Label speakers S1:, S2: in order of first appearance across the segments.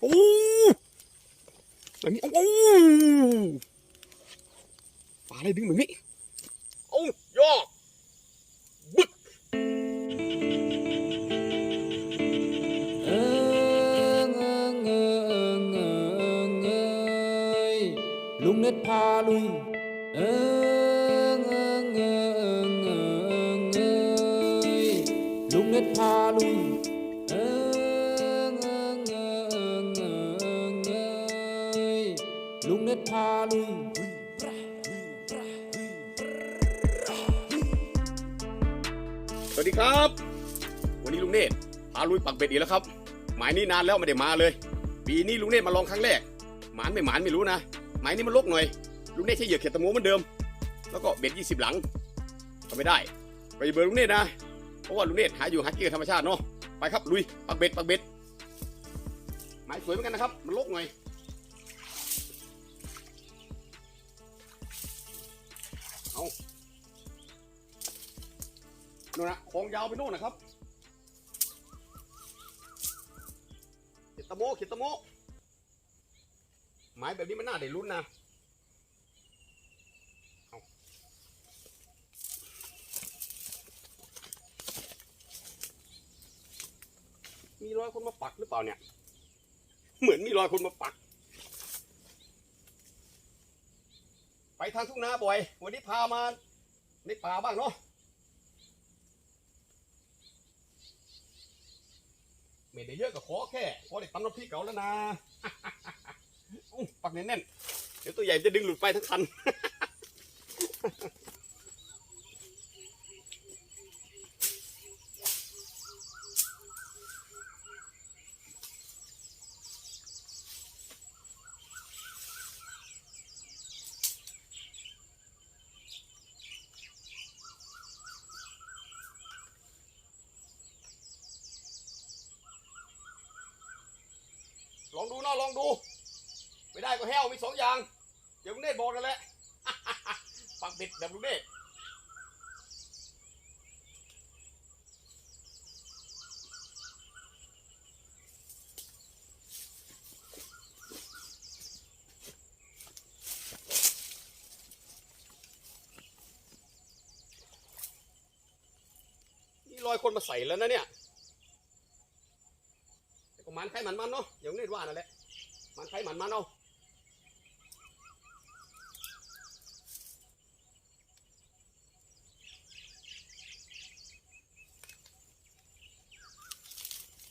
S1: โอ้แบบนี้โอ้ปลาอะไรดึงา
S2: นุ่
S1: สวัสดีครับ วันนี้ลุงเนตรพาลุยปักเบ็ดอีกแล้วครับ หมายนี้นานแล้วไม่ได้มาเลย ปีนี้ลุงเนตรมาลองครั้งแรก หมานไม่หมานไม่รู้นะ หมายนี้มันลกหน่อย ลุงเนตรใช้เหยื่อเขียดตะโมเหมือนเดิม แล้วก็เบ็ดยี่สิบหลังทำไม่ได้ ไปเบอร์ลุงเนตรนะ เพราะว่าลุงเนตรหาอยู่หากินกับธรรมชาติเนาะ ไปครับลุยปักเบ็ดปักเบ็ด หมายสวยเหมือนกันนะครับ มันลกหน่อย เอาโน่นนะของยาวไปโน่นนะครับเขียดตะโมเขียดตะโมไม้แบบนี้มันน่าได้ลุ้นนะมีรอยคนมาปักหรือเปล่าเนี่ย เหมือนมีรอยคนมาปัก ไปทางทุ่งนาบ่อย วันนี้พามาในป่าบ้างเนาะไม่ได้เยอะก็ขอแค่ขอได้ตำน้ำพริกเก่าแล้วนะปักแน่นๆเดี๋ยวตัวใหญ่จะดึงหลุดไปทั้งคัน ลองดูเนาะลองดู ไม่ได้ก็แห้วมีสองอย่าง เดี๋ยวลุงเนตรบอกกันแหละ ปักเบ็ดแบบลุงเนตรนี่ร อยคนมาใส่แล้วนะเนี่ยแต่ก็มันไขมันมันเนาะอย่างนี้ว่านั่นแหละมันไขมันมันเอา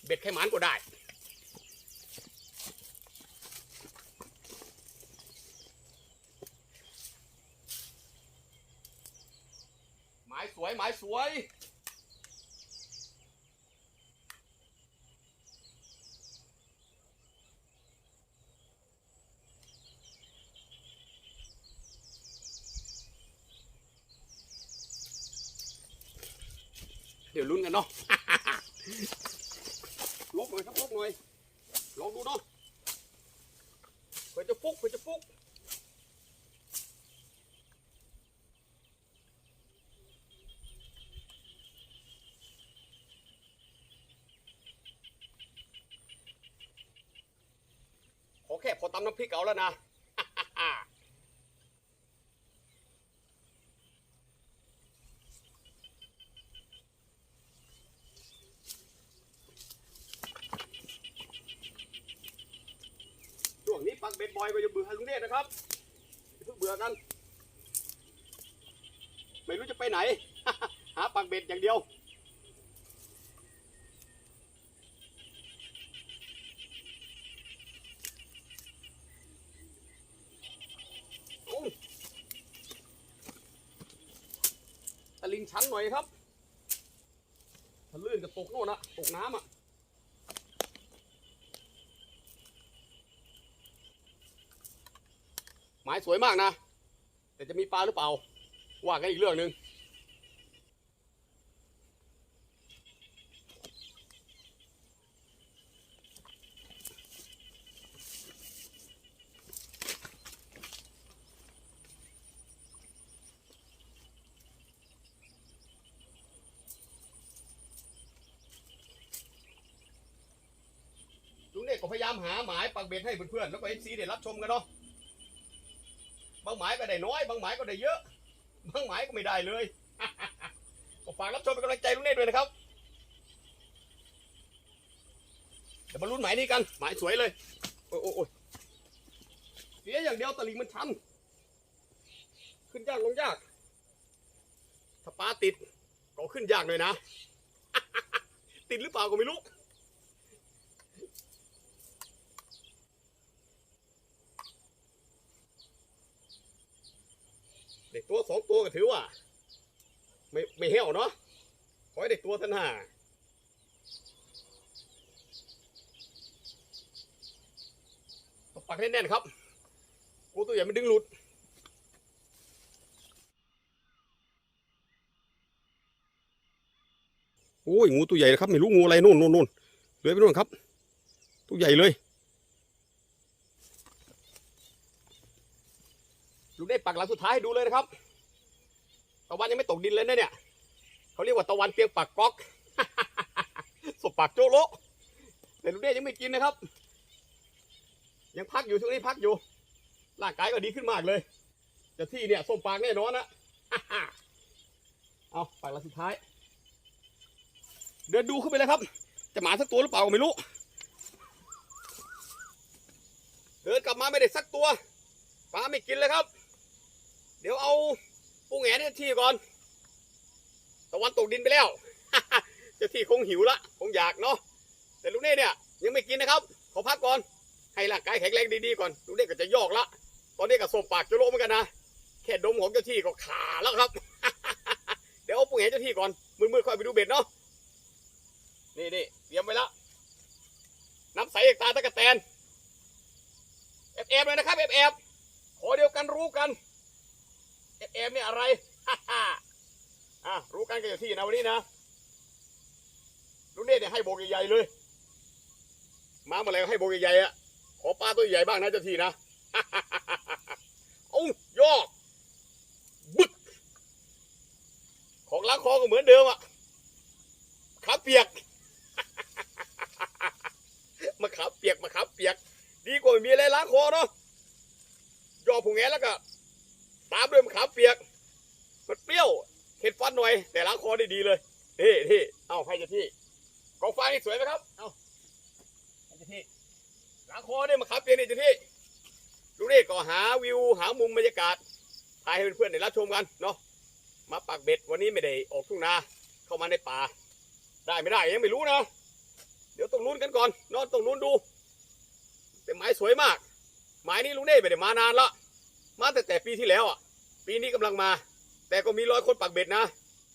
S1: เบ็ดไขมันก็ได้หมายสวยหมายสวย ดี๋ยวลุ้นกันเนาะลบหน่อยครับลบหน่อยลองดูเนาะเผื่อจะฟุกเผื่อจะฟุกขอแค่พอตำน้ำพริกเอาแล้วนะ ช่วงนี้ปักเบ็ดบอยก็จะเบื่อลุงเนตรนะครับอย่าเพิ่งเบื่อกัน ไม่รู้จะไปไห น หาปักเบ็ดอย่างเดียวโอ้ตะลิงชั้นหน่อยครับถ้าลื่นกับตกโน่นนะตกน้ำอะหมายสวยมากนะ แต่จะมีปลาหรือเปล่า ว่ากันอีกเรื่องหนึ่งลุงเนกก็ พ ยายามหาหมายปักเบ็ดให้เพื่อนๆแล้วก็เอฟซีได้รับชมกันเนาะบางหมายก็ได้น้อย บางหมายก็ได้เยอะ บางหมายก็ไม่ได้เลยก็ฝากรับชมเป็นกำลังใจลุงเนตด้วยนะครับเดี๋ยวมาลุ้นหมายนี้กันหมายสวยเลยโอ้ยโอ้ยโอ้ยเสียอย่างเดียวตะลิงมันชันขึ้นยากลงยาก ถ้าปลาติดก็ขึ้นยากเลยนะ ติดหรือเปล่าก็ไม่รู้ เด็กตัวสองตัวก็ถือว่า ไม่ไม่เหี้ยวเนาะขอให้เด็กตัวท่านหาต้องปักแน่นๆครับกูตัวใหญ่มันดึงหลุดโอ้ยงูตัวใหญ่เลยครับไม่รู้งูอะไรนู่นนู่นนู่นเลื้อยไปนู่นครับ ตัวใหญ่เลย ลูกได้ปักหลังสุดท้ายให้ดูเลยนะครับ ตะวันยังไม่ตกดินเลยนะเนี่ย เขาเรียกว่าตะวันเปียกปากก๊อก สบปากโจโลแต่ลูกเด้ยังไม่กินนะครับ ยังพักอยู่ช่วงนี้พักอยู่ ร่างกายก็ดีขึ้นมากเลยแต่ที่เนี่ยส้มปากแน่นอนนะเอาปากหลังสุดท้าย เดินดูขึ้นไปเลยครับ จะหมาสักตัวหรือเปล่าก็ไม่รู้ เดินกลับมาไม่ได้สักตัวปลาไม่กินเลยครับ เดี๋ยวเอาปูแหนให้ที่ก่อน ตะวันตกดินไปแล้วเจ้าที่คงหิวละคงอยากเนาะแต่ลูกเน่เนี่ยยังไม่กินนะครับ ขอพักก่อน ให้ร่างกายแข็งแรงดีๆก่อน ลูกเน่ก็จะยอกละ ตอนนี้ก็สบปากจะโลเหมือนกันนะ แค่ดมของเจ้าที่ก็ขาแล้วครับ เดี๋ยวเอาปูแหนเจ้าที่ก่อน มือๆค่อยไปดูเบ็ดเนาะ นี่นี่เตรียมไว้แล้วน้ำใสจากตาตะกะแตนเอฟเอฟเลยนะครับเอฟเอฟขอเดียวกันรู้กัน เอฟเอฟเนี่ยอะไรฮ่าฮ่าอะรู้กันกันอยู่ที่นะวันนี้นะลุงเนตเนี่ยให้โบกใหญ่ๆเลย มาเมื่อไหร่ก็ให้โบกใหญ่ๆอะขอปลาตัวใหญ่บ้างนะเจ้าที่นะฮ่าฮ่าฮ่าฮ่าฮ่าเอ้ายอกบึกของล้างคอก็เหมือนเดิมอะขาเปียกมะขาเปียกมะขาเปียก ดีกว่าไม่มีอะไรล้างคอเนาะยอผงแงแล้วก็ ตามด้วยมะขามเปียก มันเปรี้ยวเผ็ดฟันหน่อย แต่ล้างคอได้ดีเลยนี่นี่เอ้าให้เจ้าที่กองไฟนี่สวยไหมครับ เอ้าให้เจ้าที่ล้างคอได้มะขามเปียกนี่เจ้าที่ดูนี่ก็หาวิวหามุมบรรยากาศถ่ายให้เพื่อนๆได้รับชมกันเนาะมาปักเบ็ดวันนี้ไม่ได้ออกทุ่งนาเข้ามาในป่า ได้ไม่ได้ยังไม่รู้นะเดี๋ยวต้องลุ้นกันก่อนเนอนต้องลุ้นดู แต่ไม้สวยมาก ไม้นี้ลุงเน่ไม่ได้มานานละ มาแต่แต่ปีที่แล้วอะ ปีนี้กำลังมา แต่ก็มีร้อยคนปักเบ็ดนะ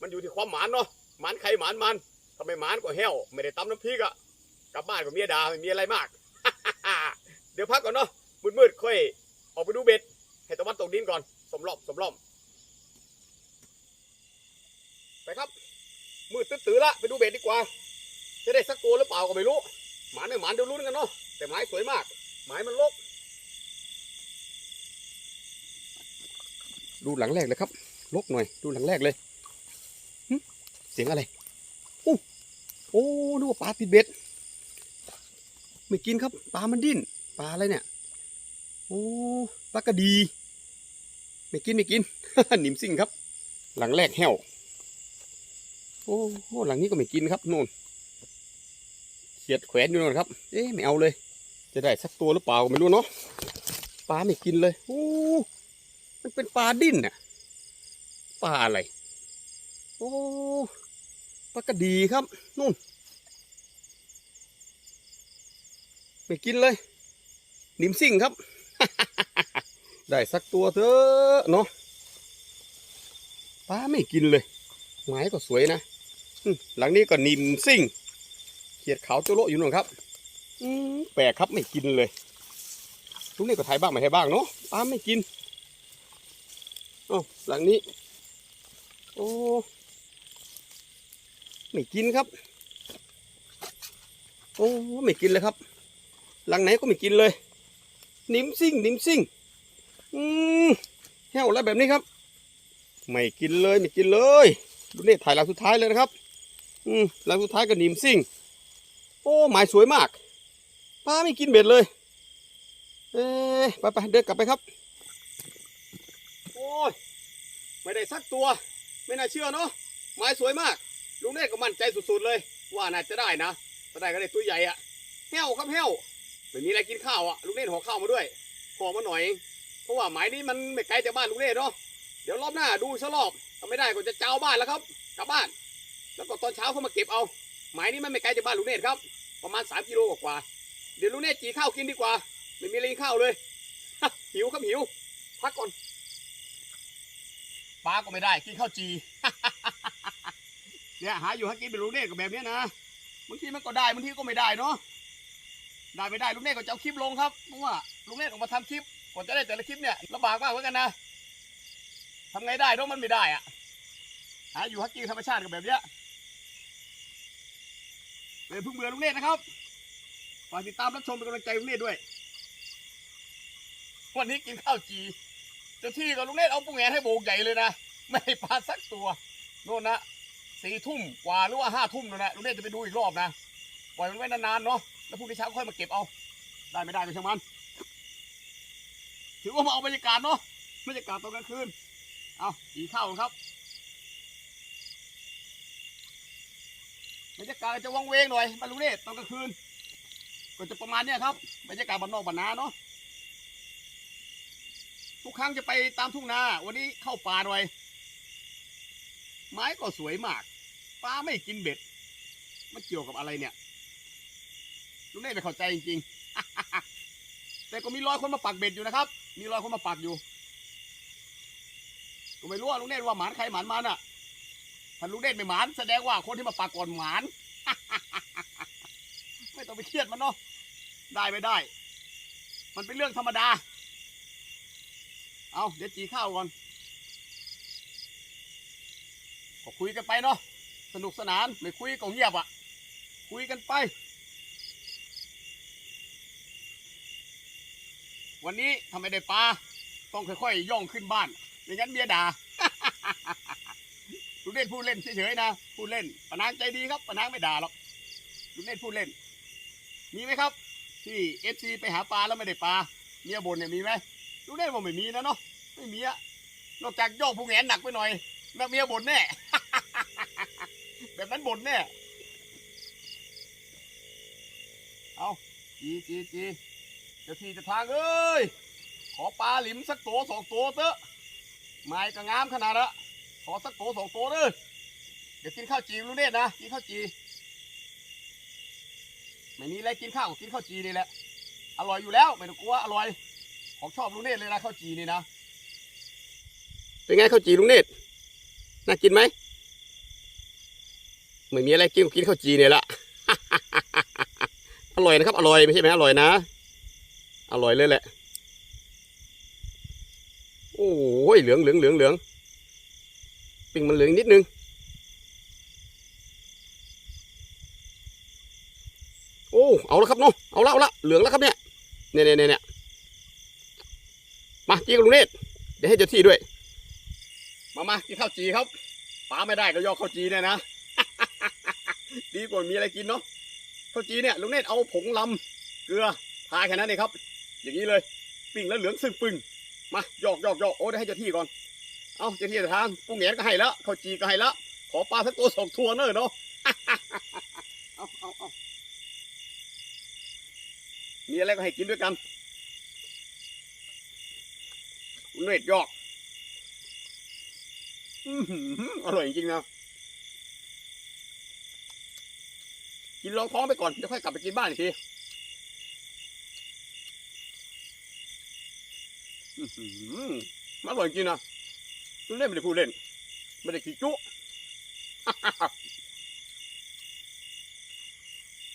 S1: มันอยู่ที่ความหมานเนาะหมานใครหมานมันทำไมหมานก็แห้วไม่ได้ตำน้ำพริกอะกลับบ้านกับเมียดาไม่มีอะไรมาก เดี๋ยวพักก่อนเนาะมืดๆค่อยออกไปดูเบ็ด ให้ตะวันตกดินก่อน สมรอบสมรอบไปครับ มืดตื้อๆละไปดูเบ็ดดีกว่า จะได้สักตัวหรือเปล่าก็ไม่รู้ หมานไม่หมานเดี๋ยวรู้นกันเนาะแต่ไม้สวยมาก ไม้มันลก ดูหลังแรกเลยครับลกหน่อยดูหลังแรกเลยเสียงอะไรโอ้โอ้นึกว่าปลาติดเบ็ดไม่กินครับปลามันดิ้นปลาอะไรเนี่ยโอ้ปลากระดี ไม่กินไม่กินหนิมซิ่งครับ หลังแรกแห้วโอ้โหหลังนี้ก็ไม่กินครับนู่นเขียดแขวนอยู่นู่นครับ เอ๊ะไม่เอาเลย จะได้สักตัวหรือเปล่าไม่รู้เนาะปลาไม่กินเลยโอ้ มันเป็นปลาดิ้นน่ะปลาอะไร โอ้ปลากระดีครับนู่นไม่กินเลย นิมซิ่งครับ ได้สักตัวเถอะเนาะปลาไม่กินเลยไม้ก็สวยนะหลังนี้ก็นิมซิ่งเขียดขาวโจโลอยู่นู่นครับอืแปลกครับไม่กินเลยทุกนี่ก็ถ่ายบ้างไม่ถ่ายบ้างเนาะปลาไม่กิน อ๋อหลังนี้ โอ้ไม่กินครับ โอ้ไม่กินเลยครับ หลังไหนก็ไม่กินเลย นิมซิ่ง นิมซิ่ง อืมแห้วแล้วแบบนี้ครับ ไม่กินเลยไม่กินเลย ดูนี่ถ่ายหลังสุดท้ายเลยนะครับ อืมหลังสุดท้ายก็นิมซิ่ง โอ้หมายสวยมากปลาไม่กินเบ็ดเลย เอ้ยไปไปเดินกลับไปครับ โอ้ย ไม่ได้สักตัว ไม่น่าเชื่อเนาะไม้สวยมาก ลุงเนธก็มั่นใจสุดๆเลย ว่าน่าจะได้นะถ้าได้ก็ได้ตัวใหญ่อะแห้วครับแห้วไม่มีอะไรกินข้าวอะลุงเนธห่อข้าวมาด้วยห่อมาหน่อย เพราะว่าหมายนี้มันไม่ไกลจากบ้านลุงเนธเนาะเดี๋ยวรอบหน้าดูสักรอบถ้าไม่ได้ก็จะเจ้าบ้านแล้วครับกลับบ้าน แล้วก็ตอนเช้าเขามาเก็บเอาหมายนี้มันไม่ไกลจากบ้านลุงเนธครับ ประมาณสามกิโลกว่าเดี๋ยวลุงเนธจีข้าวกินดีกว่า ไม่มีอะไรกินข้าวเลยหิวครับหิวพักก่อน ปลาก็ไม่ได้กินข้าวจีเนี่ยหาอยู่หากินเป็นลุงเนธก็แบบเนี้ยนะบางทีมันก็ได้บางทีก็ไม่ได้เนาะได้ไม่ได้ลุงเนธก็จะเอาคลิปลงครับเพราะว่าลุงเนธออกมาทำคลิปกว่าจะได้แต่ละคลิปเนี่ยลำบากมากเหมือนกันนะทำไงได้เนาะมันไม่ได้อะหาอยู่หากินธรรมชาติกับแบบเนี้ยเลยพิ่งเบื่อลุงเนธนะครับฝากติดตามรับชมเป็นกำลังใจลุงเนธด้วย วันนี้กินข้าวจี จ้าที่กับลุงเนธเอาปูแงนให้โบกใหญ่เลยนะ ไม่ให้ปลาสักตัวโน่นนะสี่ทุ่มกว่าหรือว่าห้าทุ่มนั่นแหละลุงเนธจะไปดูอีกรอบนะ ปล่อยมันไว้นานๆเนาะ แล้วพรุ่งนี้เช้าค่อยมาเก็บเอา ได้ไม่ได้ไปช่างมัน ถือว่ามาเอาบรรยากาศเนาะ บรรยากาศตอนกลางคืน เอากินข้าวครับบรรยากาศจะวังเวงหน่อยมาลุงเนธตอนกลางคืน ก็จะประมาณเนี้ยครับ บรรยากาศบ้านนอกบ้านนาเนาะ ทุกครั้งจะไปตามทุ่งนา วันนี้เข้าป่าหน่อย ไม้ก็สวยมาก ปลาไม่กินเบ็ด มันเกี่ยวกับอะไรเนี่ยลุงเน่ไม่เข้าใจจริงๆ แต่ก็มีรอยคนมาปักเบ็ดอยู่นะครับ มีรอยคนมาปักอยู่ ก็ไม่รู้ว่าลุงเน่ว่าหมานใครหมานมันอะ ถ้าลุงเน่ไม่หมานแสดงว่าคนที่มาปักก่อนหมาน ไม่ต้องไปเครียดมันเนาะ ได้ไม่ได้ มันเป็นเรื่องธรรมดา เอาเดี๋ยวจีข้าวก่อนก็คุยกันไปเนาะสนุกสนานไม่คุยก็เงียบอะ คุยกันไป วันนี้ทำไมได้ปลาต้องค่อยๆย่องขึ้นบ้านไม่งั้นเมียด่าลูกเล่นพูดเล่นเฉยๆนะพูดเล่นปานางใจดีครับปานางไม่ด่าหรอกลูกเล่นพูดเล่น มีไหมครับ ที่เอฟซีไปหาปลาแล้วไม่ได้ปลาเมียบ่นเนี่ยมีไหม ลูกเล่ว่าไม่มีนะเนาะไม่มีอะนอกจากโยกผู้แงนหนักไปหน่อยแม่เมียบ่นแน่ แบบนั้นบ่นแน่เอาจีจีจีจะทีจะทางเอ้ยขอปลาหลิมสักตัวสองตัวเถอะไม้ก็งามขนาดละขอสักตัวสองตัวเด้อเดี๋ยวกินข้าวจีลูกเนตนะกินข้าวจีไม่มีอะไรกินข้าวก็กินข้าวจีนี่แหละอร่อยอยู่แล้วไม่ต้องกลัวอร่อย ของชอบลุงเนตรเลยนะข้าวจีนี่นะ เป็นไงข้าวจีลุงเนตรน่ากินไหมไม่มีอะไรกินก็กินข้าวจีเนี่ยละอร่อยนะครับ อร่อยไม่ใช่ไหมอร่อยนะ อร่อยเลยแหละ โอ้ยเหลืองเหลืองเหลืองเหลืองปิ้งมันเหลืองนิดนึงโอ้เอาแล้วครับเนาะเอาละเอาละเหลืองแล้วครับเนี่ยเนี่ยเนี่ยเนี่ย มาจีกับลุงเนตรเดี๋ยวให้เจ้าที่ด้วย มามากินข้าวจีครับป้าไม่ได้ก็ยอกข้าวจีเนี่ยนะ ดีกว่ามีอะไรกินเนาะข้าวจีเนี่ยลุงเนตรเอาผงลำเกลือทาแค่นั้นเองครับ อย่างนี้เลยปิ้งแล้วเหลืองสึกปึงมาหยอกหยอกหยอกโอ้ได้ให้เจ้าที่ก่อนเอาเจ้าที่ทางปุ้งแหนก็ให้แล้วข้าวจีก็ให้แล้วขอปลาสักตัวสองตัวเนอะเนาะเอาเอาเอามีอะไรก็ให้กินด้วยกัน เน็ตยอกอร่อยจริงนะ กินรองท้องไปก่อนเดี๋ยวค่อยกลับไปกินบ้านอีกทีอื้อหือมันอร่อยจริงนะเล่นไม่ได้พูดเล่น ไม่ได้ขี้จุ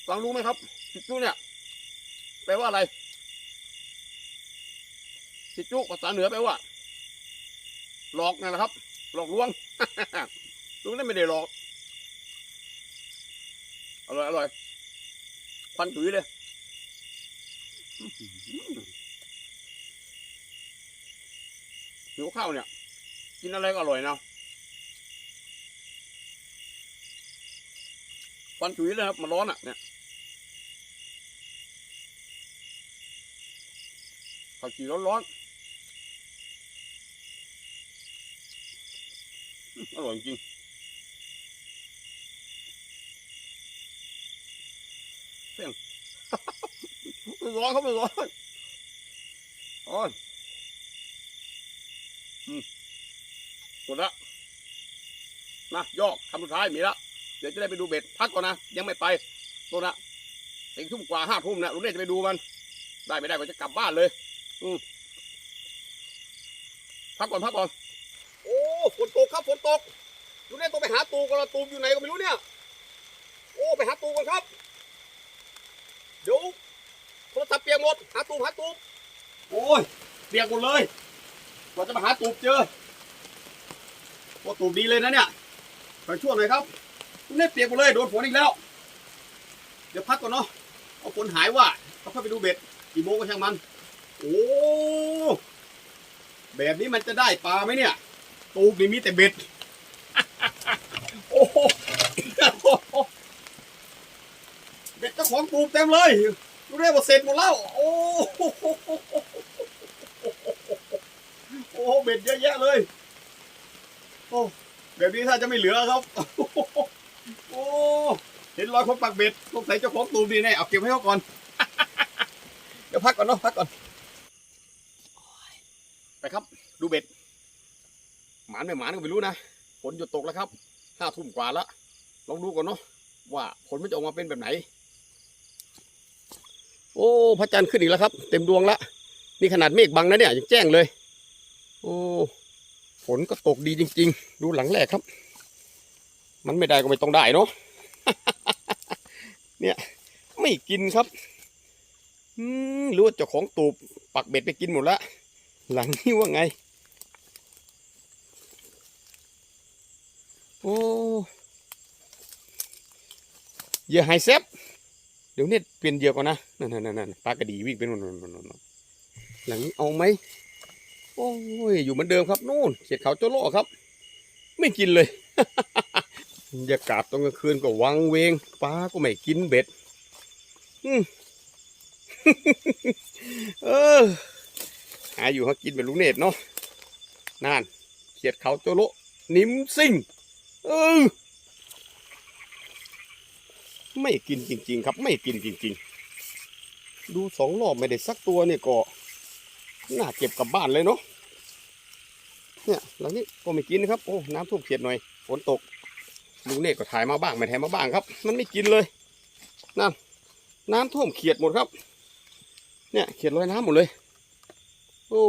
S1: ฟังรู้ไหมครับขี้จุเนี่ย แปลว่าอะไร สิจุภาษาเหนือแปลว่า หลอกนั่นแหละครับ หลอกลวงลุงนั่นไม่ได้หลอก อร่อยอร่อยควันถุยเลยหือหิวข้าวเนี่ย กินอะไรก็อร่อยนะควันถุยเลยครับ มันร้อนอะ เนี่ยผักชีร้อนๆ อร่อยจริงเตียงไม่ร้อนครับไม่ร้อนอ๋อนอืมหมดละนะยอกคำสุดท้ายมีละเดี๋ยวจะได้ไปดูเบ็ดพักก่อนนะ ยังไม่ไปโน่นะสี่ทุ่มกว่าห้าทุ่มนะลุงเน่จะไปดูมัน ได้ไม่ได้ก็จะกลับบ้านเลย อืมพักก่อนพักก่อน ฝนตกครับฝนตกลุงเน่ต้องไปหาตูกันละตูมอยู่ไหนก็ไม่รู้เนี่ย โอ้ไปหาตูกันครับ เดี๋ยวโทรศัพท์เปียกหมด หาตูมหาตูมโอ้ยเปียกหมดเลยกว่าจะมาหาตูมเจอโอ้ตูมดีเลยนะเนี่ยไปช่วยหน่อยครับเน่เปียกหมดเลยโดนฝนอีกแล้ว เดี๋ยวพักก่อนเนาะเอาฝนหายว่าเขาเข้าไปดูเบ็ดกี่โมงก็ช่างมัน โอ้แบบนี้มันจะได้ปลาไหมเนี่ย ตูบนี่มีแต่เบ็ด โอ้โหเบ็ดเจ้าของตูบเต็มเลยรู้ได้ว่าเสร็จหมดแล้ว โอ้โหโอ้โหเบ็ดเยอะแยะเลย โอ้แบบนี้ถ้าจะไม่เหลือครับ โอ้เห็นรอยคนปักเบ็ดสงสัยเจ้าของตูบดีแน่เอาเก็บให้เขาก่อน เดี๋ยวพักก่อนเนาะพักก่อน ไปครับ ดูเบ็ด หมานไม่หมานก็ไม่รู้นะฝนหยุดตกแล้วครับห้าทุ่มกว่าแล้วลองดูก่อนเนาะว่าผลมันจะออกมาเป็นแบบไหน โอ้พระจันทร์ขึ้นอีกแล้วครับ เต็มดวงละนี่ขนาดเมฆบังนะเนี่ยยังแจ้งเลย โอ้ฝนก็ตกดีจริง ๆ ดูหลังแรกครับ มันไม่ได้ก็ไม่ต้องได้เนาะเนี่ย ไม่กินครับอืมรู้ว่าเจ้าของตูบปักเบ็ดไปกินหมดละหลังนี้ว่าไง โอ้เหยื่อไฮเซฟเดี๋ยวเนี่ยเปลี่ยนเหยื่อก่อนนะนั่นนั่นนั่นปลากระดีวิ่งไปนู่นนู่นนู่นหลังนี้เอาไหมโอ้ยอยู่เหมือนเดิมครับนู่นเขียดเขาโจโล่ครับ ไม่กินเลยบรรยากาศตอนกลางคืนก็วังเวงปลาก็ไม่กินเบ็ดเออหาอยู่หากินแบบลุงเนตรเนาะนั่นเขียดเขาโจโลนิมซิ่ง เออไม่กินจริง ๆ ครับ ไม่กินจริง ๆ ดูสองรอบไม่ได้สักตัวเนี่ยก็น่าเก็บกลับบ้านเลยเนาะเนี่ยหลังนี้ก็ไม่กินนะครับโอ้น้ำท่วมเขียดหน่อยฝนตกลุงเนตรก็ถ่ายมาบ้างไม่ถ่ายมาบ้างครับ มันไม่กินเลยนั่นน้ำท่วมเขียดหมดครับ เนี่ยเขียนลอยน้ำหมดเลย โอ้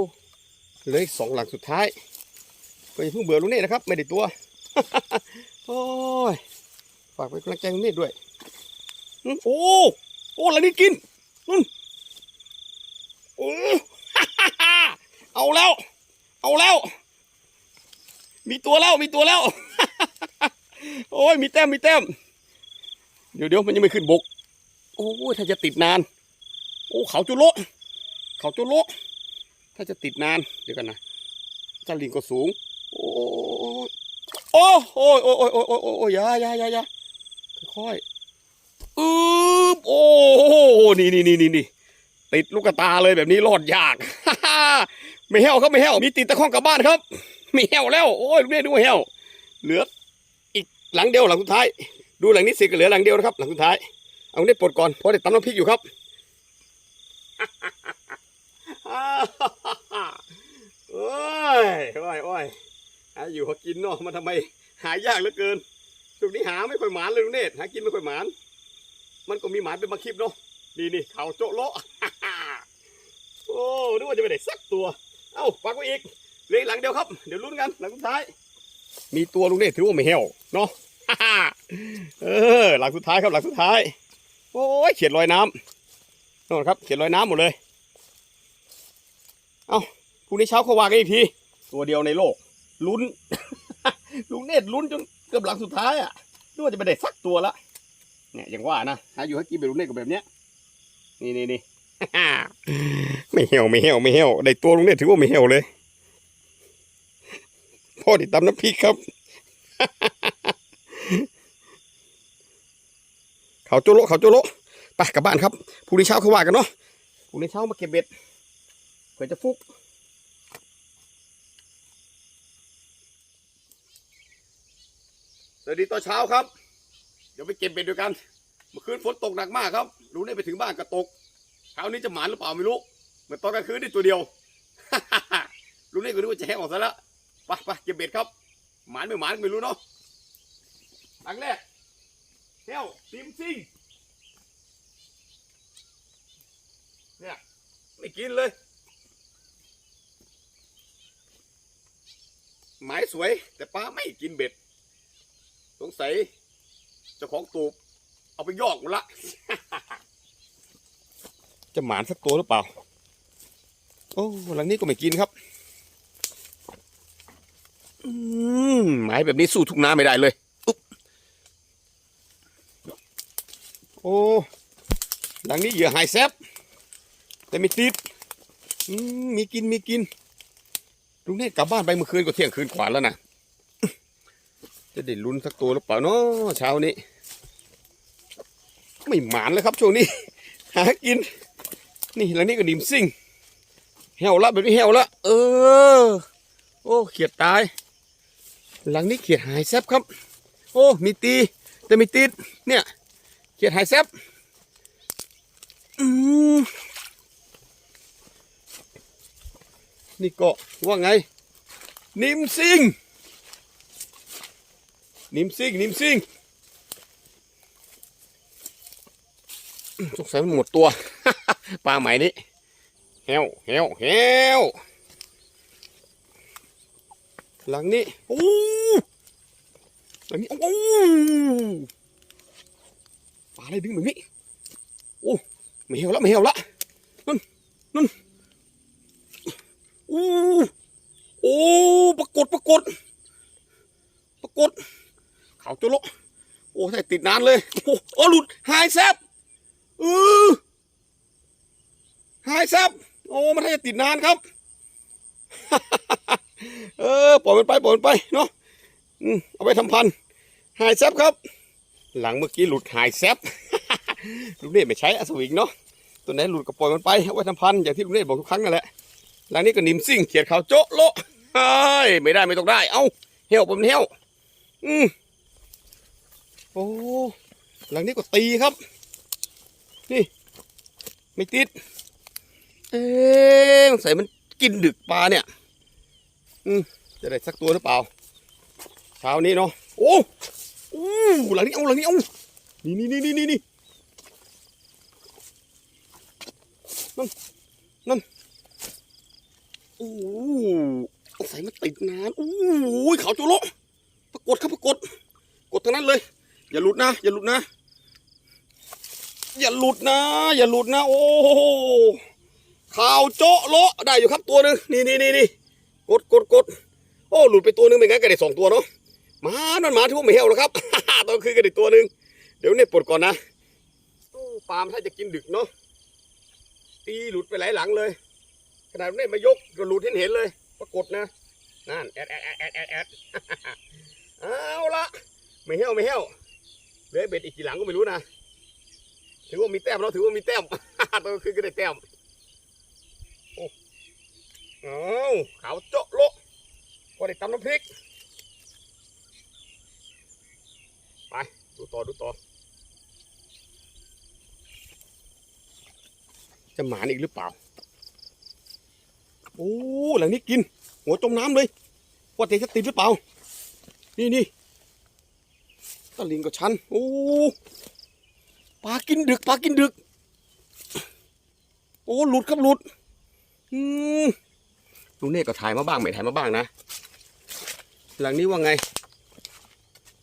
S1: เหลยสองหลังสุดท้าย ก็อย่าเพิ่งเบื่อลุงเนตนะครับ ไม่ได้ตัว โอ้ย ฝากไปนกำลังใจลุงเนตด้วย โอ้ โอ้หลังนี้กินอืมโอ้เอาแล้ว เอาแล้ว มีตัวแล้ว มีตัวแล้ว โอ้ย มีแต้ม มีแต้ม เดี๋ยวเดี๋ยวมันยังไม่ขึ้นบก โอ้ย ถ้าจะติดนาน โอ้ เขาจุโลเขาจุโลถ้าจะติดนาน เดี๋ยวกันนะจะลิงก็สูง โอ้ โอ้โอ้ยโอ้ยโอ้ยโอ้ยโอ้ยโอ้ยยอยายาอยายาค่อยอึ๊บโอ้โหนี่นี่นี่นี่นี่ติดลูกตาเลยแบบนี้รอดยากไม่แห้วครับไม่แห้วมีติดตะข้องกลับบ้านครับม่แห้วแล้วโอ้ยลูกเรียดูแห้วเหลืออีกหลังเดียวหลังสุดท้าย ดูหลังนี้สร็จก็เหลือหลังเดียวนะครับ หลังสุดท้าย เอาได้ปลดก่อนเพราะได้ตำน้ำพริกอยู่ครับโอ้ยโอ้ยโอ้ย หาอยู่หากินเนาะมันทำไมหายากเหลือเกินช่วงนี้หาไม่ค่อยหมานเลยลุงเนตรหากินไม่ค่อยหมาน มันก็มีหมานเป็นบางคลิปเนาะนี่นี่เขาโจะโละโอ้นึกว่าจะไม่ได้สักตัว เอ้าฝากไว้อีกเหลืออกหลังเดียวครับ เดี๋ยวลุ้นกันหลังสุดท้าย มีตัวลุงเนตรถือว่าไม่เหี่ยวเนาะ เออหลังสุดท้ายครับหลังสุดท้าย โอ้ยเขียนรอยน้ำนั่นครับ เขียนรอยน้ำหมดเลย เอ้าพรุ่งนี้เช้าเขาว่ากันอีกที ตัวเดียวในโลก ลุ้น ลุงเนตรลุ้นจนเกือบหลังสุดท้ายอะนึกว่าจะไม่ได้สักตัวละเนี่ยอย่างว่านะหาอยู่ให้กินแบบลุงเนตรกับแบบเนี้ยนี่นี่นี่ไม่เหี่ยวไม่เหี่ยวไม่เหี่ยวได้ตัวลุงเนตรถือว่าไม่เหี่ยวเลยพ่อติดตามน้ำพริกครับเขาโจโลเขาโจโลไปกลับบ้านครับพรุ่งนี้เช้าเขาว่ากันเนาะพรุ่งนี้เช้ามาเก็บเบ็ดเผื่อจะฟุก สวัสดีตอนเช้าครับ เดี๋ยวไปเก็บเบ็ดด้วยกัน เมื่อคืนฝนตกหนักมากครับ รู้ได้ไปถึงบ้านก็ตก เช้านี้จะหมานหรือเปล่าไม่รู้ เหมือนตอนกลางคืนได้ตัวเดียวลุงเน่ก็นึกว่าจะแห้งออกซะแล้วไปไปเก็บเบ็ดครับ หมานไม่หมานไม่รู้เนาะหลังแรกแห้วซิมซิงเนี่ยไม่กินเลย หมายสวยแต่ป้าไม่กินเบ็ด สงสัยเจ้าของตูบเอาไปยอกหมดละ จะหมานสักตัวหรือเปล่า โอ้หลังนี้ก็ไม่กินครับ อืมหมายแบบนี้สู้ทุกน้ำไม่ได้เลยอุ๊บโอ้หลังนี้เหยื่อไฮแซบแต่ไม่ติดมมีกินมีกินลุงเนตกลับบ้านไปเมื่อคืนก็เที่ยงคืนกว่าแล้วนะ จะได้ลุ้นสักตัวหรือเปล่าเนาะเช้านี้ ไม่หมานเลยครับช่วงนี้ หากิน นี่หลังนี้ก็ดิมซิ่งเหี่ยวละแบบนี้เหี่ยวละเออ โอ้เขียดตาย หลังนี้เขียดหายแซบครับ โอ้มีตี แต่ม่ติดเนี่ยเขียดหายแซบนี่ก็ว่าไง นิมซิง นิมซิงนิมซิงสงสัยมันหมดตัว ปลาใหม่นี้เฮวเฮวเฮวหลังนี้โอ้หลังนี้โอ้ปลาอะไรดึงแบบนี้โอ้ไม่เฮวละไม่เฮวละนั่นนั่นโอ้โอ้ปรากฏปรากฏปรากฏ เขาจุลกโอ้ใช่ติดนานเลย โอ้หลุดหายแซบเออหายแซบโอ้มันให้ติดนานครับ เออปล่อยมันไปปล่อยมันไปเนาะอืมเอาไปทำพันหายแซบครับ หลังเมื่อกี้หลุดหายแซบลุงเนตไม่ใช้อสวิงเนาะตัวไหนหลุดก็ปล่อยมันไปเอาไว้ทำพันอย่างที่ลุงเนตบอกทุกครั้งนั่นแหละหลังนี้ก็นิ่มซิ่งเขียดเขาโจ๊ะโละเฮ้ไม่ได้ไม่ต้องได้ เอ้าเหี้ยวผมเหี้ยวอืม โอ้หลังนี้ก็ตีครับ นี่ ไม่ติด เอ๊ะสงสัยมันกินดึกปลาเนี่ย อืมจะได้สักตัวหรือเปล่าเช้านี้เนาะโอ้โอ้หลังนี้เอาหลังนี้เอานี่นี่นี่นี่นี่นี่นั่นนั่นโอ้สงสัยมันติดนานโอ้ยเขาจุโลปรากฏครับปรากฏกดทั้งนั้นเลย อย่าหลุดนะ อย่าหลุดนะ อย่าหลุดนะ อย่าหลุดนะ โอ้โหข่าวโจ๊ะโละได้อยู่ครับตัวหนึ่งนี่นี่นี่นี่กดกดกดโอ้หลุดไปตัวหนึ่งไม่งั้นก็ได้สองตัวเนาะหมานั่นหมาที่พวกไม่เหี่ยวแล้วครับตอนคืนก็ได้ตัวหนึ่งเดี๋ยวเนี่ยปลดก่อนนะโอ้ปามถ้าจะกินดึกเนาะตีหลุดไปหลายหลังเลย ขนาดนี้มายกก็หลุดเห็นเห็นเลย ปรากฏนะนั่นแอดแอดแอดแอดแอดเอาละไม่เหี้ยวไม่เหี้ยว เหลือเบ็ดอีกกี่หลังก็ไม่รู้นะ ถือว่ามีแต้มเราถือว่ามีแต้มตอนกลางคืนก็ได้แต้มโอ้เอาขาวโจ๊ะโลพอได้ตำน้ำพริก ไป ดูต่อดูต่อ จะหมานอีกหรือเปล่า โอ้ หลังนี้กิน หัวจมน้ำเลยว่าแต่จะติดหรือเปล่า นี่นี่ ตะลิงก็ชันโอ้ปลากินดึกปลากินดึก โอ้หลุดครับหลุดอืมลุงเน่ก็ถ่ายมาบ้างไม่ถ่ายมาบ้างนะ หลังนี้ว่าไง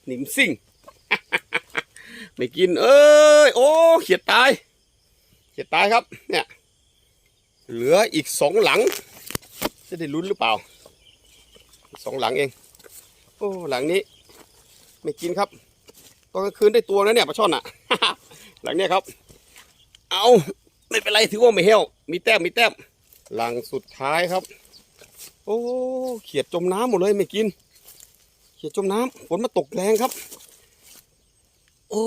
S1: หนิมซิ่ง ไม่กิน เอ้ย โอ้เขียดตายเขียดตายครับ เนี่ย เหลืออีกสองหลัง จะได้ลุ้นหรือเปล่า สองหลังเอง โอ้ หลังนี้ ไม่กินครับ อนกลางคืนได้ตัวแล้วเนี่ยปลาช่อนอะ หลังเนี้ยครับ เอาไม่เป็นไรถือว่าไม่เหี้ยวมีแต้มมีแต้มหลังสุดท้ายครับ โอ้เขียดจมน้ำหมดเลยไม่กิน เขียดจมน้ำฝนมาตกแรงครับ โอ้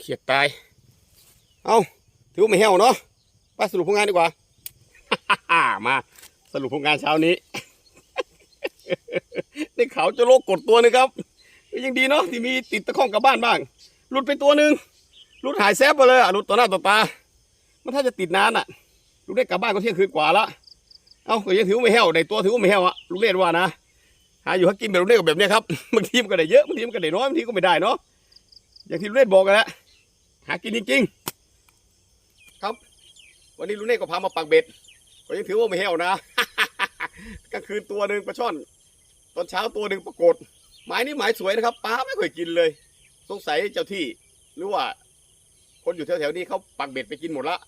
S1: เขียดตาย เอาถือว่าไม่เหี้ยวเนาะไปสรุปผลงานดีกว่ามาสรุปผลงานเช้านี้ ได้เขาวจะโลกกดตัวนึงครับ ยังดีเนาะที่มีติดตะข้องกับบ้านบ้าง หลุดไปตัวหนึ่งหลุดหายแซบไปเลยอะหลุดต่อหน้าต่อตา มันถ้าจะติดนานอะลูกเล่กลับบ้านก็เที่ยงคืนกว่าละ เอ้าก็ยังถือว่าไม่แห้วในตัวถือว่าไม่แห้วอะลูกเล่ว่านะ หาอยู่หากินแบบลูกเล่ก็แบบเนี้ยครับ บางทีมันก็ได้เยอะ บางทีมันก็ได้น้อย บางทีก็ไม่ได้เนาะ อย่างที่ลูกเล่บอกกันแล้วหากินจริงๆ ครับ วันนี้ลูกเล่ก็พามาปักเบ็ด ก็ยังถือว่าไม่แห้วนะกลางคืนตัวหนึ่งปลาช่อน ตอนเช้าตัวหนึ่งปรากฏ หมายนี้หมายสวยนะครับปลาไม่เคยกินเลย สงสัยเจ้าที่ หรือว่า คนอยู่แถวๆนี้เขาปักเบ็ดไปกินหมดละ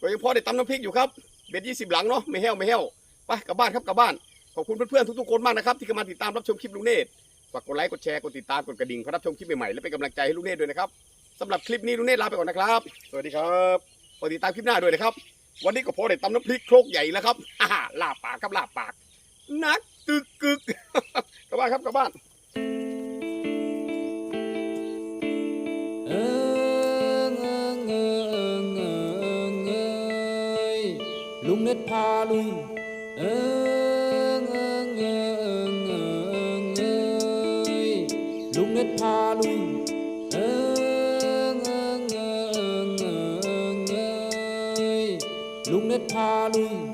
S1: ก็ยังพอได้ตำน้ำพริกอยู่ครับเบ็ดยี่สิบหลังเนาะไม่แห้วไม่แห้วไปกลับบ้านครับกลับบ้านขอบคุณเพื่อนๆทุกๆคนมากนะครับที่เข้ามาติดตามรับชมคลิปลุงเนตรฝากกดไลค์กดแชร์กดติดตามกดกระดิ่งเพื่อรับชมคลิปใหม่ๆและเป็นกำลังใจให้ลุงเนตรด้วยนะครับสำหรับคลิปนี้ลุงเนตรลาไปก่อนนะครับ สวัสดีครับกดติดตามคลิปหน้าด้วยนะครับ วันนี้ก็พอได้ตำน้ำพริกโครกใหญ่แล้วครับอ่าลาบปากครับลาบปาก นักกึกกึกกลับบ้านครับกลับบ้าน
S2: ลุงเน็ตพาลุยเอิงเอิงเอิงเอิง